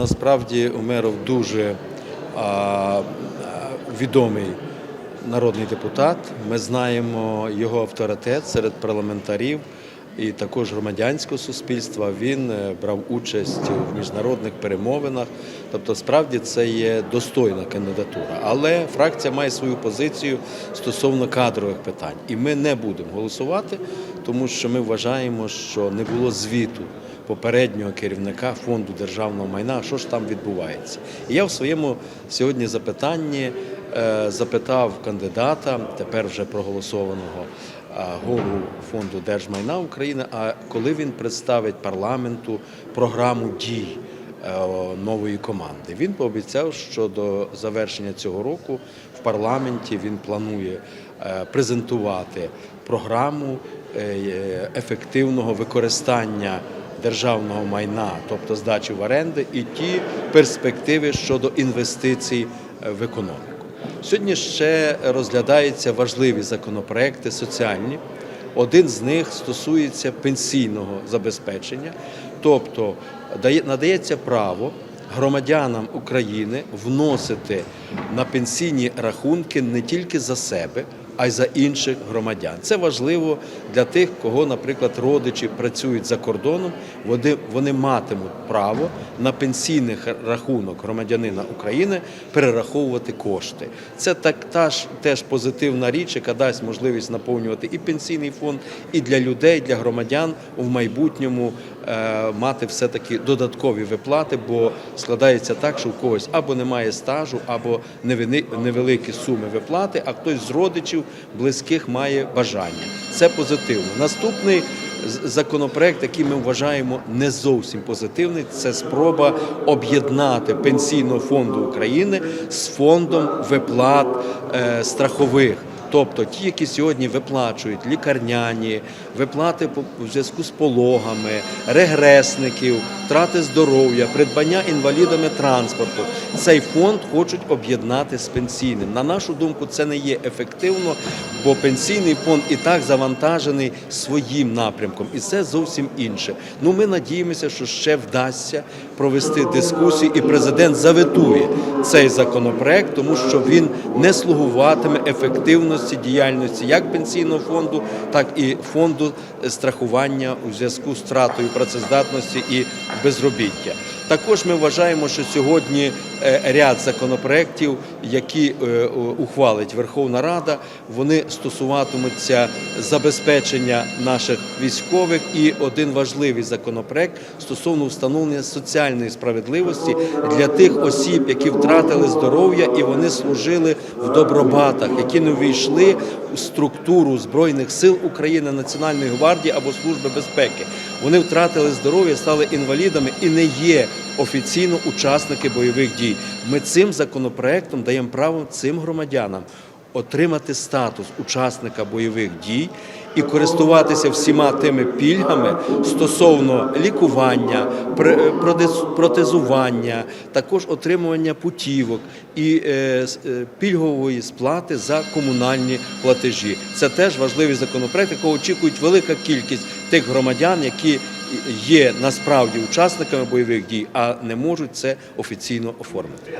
насправді Умеров дуже відомий народний депутат. Ми знаємо його авторитет серед парламентарів і також громадянського суспільства. Він е, брав участь в міжнародних перемовинах. Тобто, справді це є достойна кандидатура. Але фракція має свою позицію стосовно кадрових питань. І ми не будемо голосувати, тому що ми вважаємо, що не було звіту попереднього керівника фонду державного майна, що ж там відбувається. І я в своєму сьогодні запитанні е, запитав кандидата, тепер вже проголосованого е, голову фонду держмайна України. А коли він представить парламенту програму дій е, нової команди, він пообіцяв, що до завершення цього року в парламенті він планує презентувати програму ефективного використання державного майна, тобто здачі в оренди, і ті перспективи щодо інвестицій е, в економіку. Сьогодні ще розглядаються важливі законопроекти соціальні. Один з них стосується пенсійного забезпечення, тобто надається право громадянам України вносити на пенсійні рахунки не тільки за себе, а й за інших громадян. Це важливо для тих, кого, наприклад, родичі працюють за кордоном. Вони, вони матимуть право на пенсійний рахунок громадянина України перераховувати кошти. Це так та ж теж позитивна річ, яка дасть можливість наповнювати і пенсійний фонд, і для людей, для громадян в майбутньому мати все таки додаткові виплати, бо складається так, що у когось або немає стажу, або невеликі суми виплати, а хтось з родичів близьких має бажання. Це позитивно. Наступний законопроект, який ми вважаємо не зовсім позитивний, це спроба об'єднати пенсійного фонду України з фондом виплат е, страхових. Тобто ті, які сьогодні виплачують лікарняні, виплати по- зв'язку з пологами, регресників, втрати здоров'я, придбання інвалідами транспорту, цей фонд хочуть об'єднати з пенсійним. На нашу думку, це не є ефективно, бо пенсійний фонд і так завантажений своїм напрямком, і це зовсім інше. Ну ми надіємося, що ще вдасться провести дискусію, і президент заветує цей законопроект, тому що він не слугуватиме ефективності діяльності як пенсійного фонду, так і фонду страхування у зв'язку з втратою працездатності і безробіття. Також ми вважаємо, що сьогодні е, ряд законопроєктів, які е, ухвалить Верховна Рада, вони стосуватимуться забезпечення наших військових. І один важливий законопроект стосовно встановлення соціальної справедливості для тих осіб, які втратили здоров'я і вони служили в добробатах, які не увійшли у структуру збройних сил України, Національної гвардії або Служби безпеки. Вони втратили здоров'я, стали інвалідами і не є офіційно учасники бойових дій. Ми цим законопроектом даємо право цим громадянам отримати статус учасника бойових дій і користуватися всіма тими пільгами стосовно лікування, пр- протезування, також отримування путівок і е, е, пільгової сплати за комунальні платежі. Це теж важливий законопроект, якого очікують велика кількість тих громадян, які є насправді учасниками бойових дій, а не можуть це офіційно оформити.